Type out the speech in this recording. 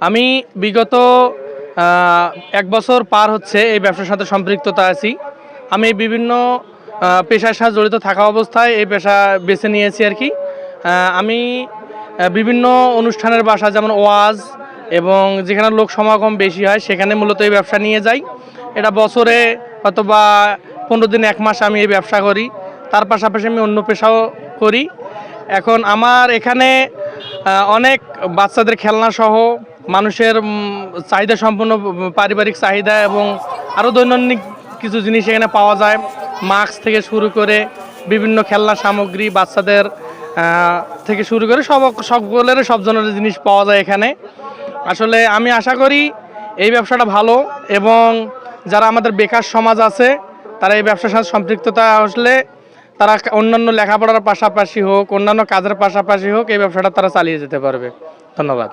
আমি বিগত এক বছর পার হচ্ছে এই ব্যবসার সাথে সম্পৃক্ততা আছি। আমি বিভিন্ন পেশার সাথে জড়িত থাকা অবস্থায় এই পেশা বেছে নিয়েছি আর কি। আমি বিভিন্ন অনুষ্ঠানের বাসা যেমন ওয়াজ এবং যেখানে লোক সমাগম বেশি হয়, সেখানে মূলত এই ব্যবসা নিয়ে যাই। এটা বছরে অথবা পনেরো দিন, এক মাস আমি এই ব্যবসা করি। তার পাশাপাশি আমি অন্য পেশাও করি। এখন আমার এখানে অনেক বাচ্চাদের খেলনা সহ মানুষের চাহিদা সম্পন্ন, পারিবারিক চাহিদা এবং আরও দৈনন্দিন কিছু জিনিস এখানে পাওয়া যায়। মাস্ক থেকে শুরু করে বিভিন্ন খেলনা সামগ্রী বাচ্চাদের থেকে শুরু করে সব সকলের সব ধরনের জিনিস পাওয়া যায় এখানে। আসলে আমি আশা করি এই ব্যবসাটা ভালো এবং যারা আমাদের বেকার সমাজ আছে, তারা এই ব্যবসার সাথে সম্পৃক্ততা আসলে তারা অন্যান্য লেখাপড়ার পাশাপাশি হোক, অন্যান্য কাজের পাশাপাশি হোক, এই ব্যবসাটা তারা চালিয়ে যেতে পারবে। ধন্যবাদ।